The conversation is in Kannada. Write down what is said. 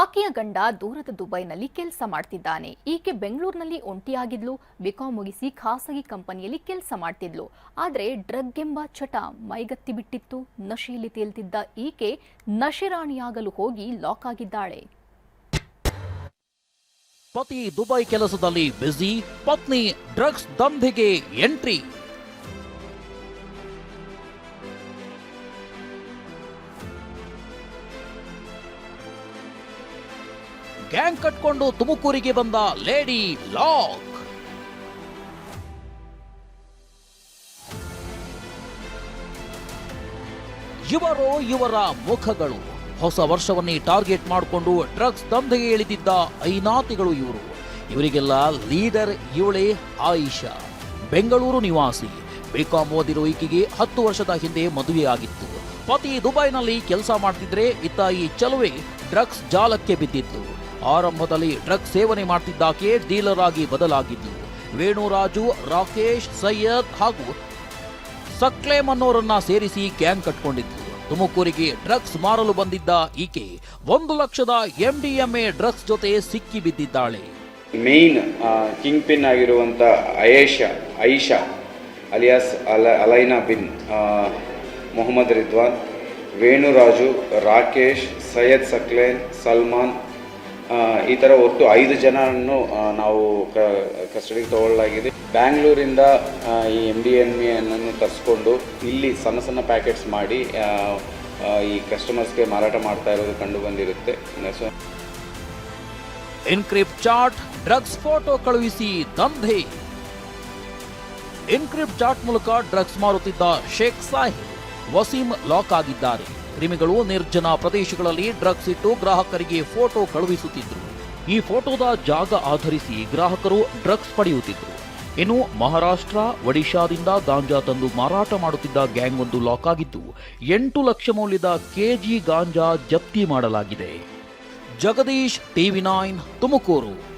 ಆಕೆಯ ಗಂಡ ದೂರದ ದುಬೈನಲ್ಲಿ ಕೆಲಸ ಮಾಡ್ತಿದ್ದಾನೆ. ಈಕೆ ಬೆಂಗಳೂರಿನಲ್ಲಿ ಒಂಟಿಯಾಗಿದ್ಲು. ಬಿಕಾಂ ಮುಗಿಸಿ ಖಾಸಗಿ ಕಂಪನಿಯಲ್ಲಿ ಕೆಲಸ ಮಾಡ್ತಿದ್ಲು. ಆದರೆ ಡ್ರಗ್ ಎಂಬ ಚಟ ಮೈಗತ್ತಿ ಬಿಟ್ಟಿತ್ತು. ನಶೆಯಲ್ಲಿ ತೇಲ್ತಿದ್ದ ಈಕೆ ನಶೆರಾಣಿಯಾಗಲು ಹೋಗಿ ಲಾಕ್ ಆಗಿದ್ದಾಳೆ. ಪತಿ ದುಬೈ ಕೆಲಸದಲ್ಲಿ ಬ್ಯುಸಿ, ಪತ್ನಿ ಡ್ರಗ್ಸ್ ದಂಧೆಗೆ ಎಂಟ್ರಿ. ಗ್ಯಾಂಗ್ ಕಟ್ಕೊಂಡು ತುಮಕೂರಿಗೆ ಬಂದ ಲೇಡಿ ಲಾಕ್. ಇವರು ಇವರ ಮುಖಗಳು. ಹೊಸ ವರ್ಷವನ್ನೇ ಟಾರ್ಗೆಟ್ ಮಾಡಿಕೊಂಡು ಡ್ರಗ್ಸ್ ದಂಧೆಗೆ ಇಳಿದಿದ್ದ ಐನಾತಿಗಳು ಇವರು. ಇವರಿಗೆಲ್ಲ ಲೀಡರ್ ಇವಳೇ ಆಯಿಷಾ. ಬೆಂಗಳೂರು ನಿವಾಸಿ. ಬಿಕಾಂ ಓದಿರೋ ಈಕೆಗೆ ಹತ್ತು ವರ್ಷದ ಹಿಂದೆ ಮದುವೆಯಾಗಿತ್ತು ಪತಿ ದುಬೈನಲ್ಲಿ ಕೆಲಸ ಮಾಡ್ತಿದ್ರೆ ಇತ್ತ ಈ ಚಲುವೆ ಡ್ರಗ್ಸ್ ಜಾಲಕ್ಕೆ ಬಿದ್ದಿತ್ತು. ಆರಂಭದಲ್ಲಿ ಡ್ರಗ್ಸ್ ಸೇವನೆ ಮಾಡ್ತಿದ್ದಾಕೆ ಡೀಲರ್ ಆಗಿ ಬದಲಾಗಿದ್ದು. ವೇಣುರಾಜು, ರಾಕೇಶ್, ಸೈಯದ್ ಹಾಗೂ ಸಕ್ಲೇಮ್ ಅನ್ನೋರನ್ನ ಸೇರಿಸಿ ಗ್ಯಾಂಗ್ ಕಟ್ಕೊಂಡಿದ್ದು. ತುಮಕೂರಿಗೆ ಡ್ರಗ್ಸ್ ಮಾರಲು ಬಂದಿದ್ದ ಈಕೆ ಒಂದು ಲಕ್ಷದ ಎಂಡಿಎಂಎ ಡ್ರಗ್ಸ್ ಜೊತೆ ಸಿಕ್ಕಿ ಬಿದ್ದಿದ್ದಾಳೆ. ಮೇನ್ ಕಿಂಗ್ ಪಿನ್ ಆಗಿರುವಂಥ ಅಯೇಷಾ, ಐಷಾ ಅಲಿಯಾಸ್ ಅಲ, ಅಲೈನಾ ಬಿನ್ ಮೊಹಮ್ಮದ್ ರಿದ್ವಾನ್, ವೇಣುರಾಜು, ರಾಕೇಶ್, ಸೈಯದ್ ಸಕ್ಲೇನ್ ಸಲ್ಮಾನ್ ಈ ಥರ ಒಟ್ಟು ಐದು ಜನರನ್ನು ನಾವು ಕಸ್ಟಡಿಗೆ ತಗೊಳ್ಳಲಾಗಿದೆ. ಬ್ಯಾಂಗ್ಳೂರಿಂದ ಈ ಎಂ ಡಿ ಎನ್ ಅನ್ನು ತರಿಸ್ಕೊಂಡು ಇಲ್ಲಿ ಸಣ್ಣ ಸಣ್ಣ ಪ್ಯಾಕೆಟ್ಸ್ ಮಾಡಿ ಈ ಕಸ್ಟಮರ್ಸ್ಗೆ ಮಾರಾಟ ಮಾಡ್ತಾ ಇರೋದು ಕಂಡು ಬಂದಿರುತ್ತೆ. So encrypt chat drugs photo ಕಳುಹಿಸಿ ದಂಧೆ. ಇನ್ಕ್ರಿಪ್ಟ್ ಚಾಟ್ ಮೂಲಕ ಡ್ರಗ್ಸ್ ಮಾರುತ್ತಿದ್ದ ಶೇಖ್ ಸಾಹಿಬ್ ವಸೀಂ ಲಾಕ್ ಆಗಿದ್ದಾರೆ. ಕ್ರಿಮಿಗಳು ನಿರ್ಜನ ಪ್ರದೇಶಗಳಲ್ಲಿ ಡ್ರಗ್ಸ್ ಇಟ್ಟು ಗ್ರಾಹಕರಿಗೆ ಫೋಟೋ ಕಳುಹಿಸುತ್ತಿದ್ರು. ಈ ಫೋಟೋದ ಜಾಗ ಆಧರಿಸಿ ಗ್ರಾಹಕರು ಡ್ರಗ್ಸ್ ಪಡೆಯುತ್ತಿದ್ದರು. ಇನ್ನು ಮಹಾರಾಷ್ಟ್ರ, ಒಡಿಶಾದಿಂದ ಗಾಂಜಾ ತಂದು ಮಾರಾಟ ಮಾಡುತ್ತಿದ್ದ ಗ್ಯಾಂಗ್ ಒಂದು ಲಾಕ್ ಆಗಿದ್ದು, ಎಂಟು ಲಕ್ಷ ಮೌಲ್ಯದ ಕೆಜಿ ಗಾಂಜಾ ಜಪ್ತಿ ಮಾಡಲಾಗಿದೆ. Jagadish, TV nine Tumakuru.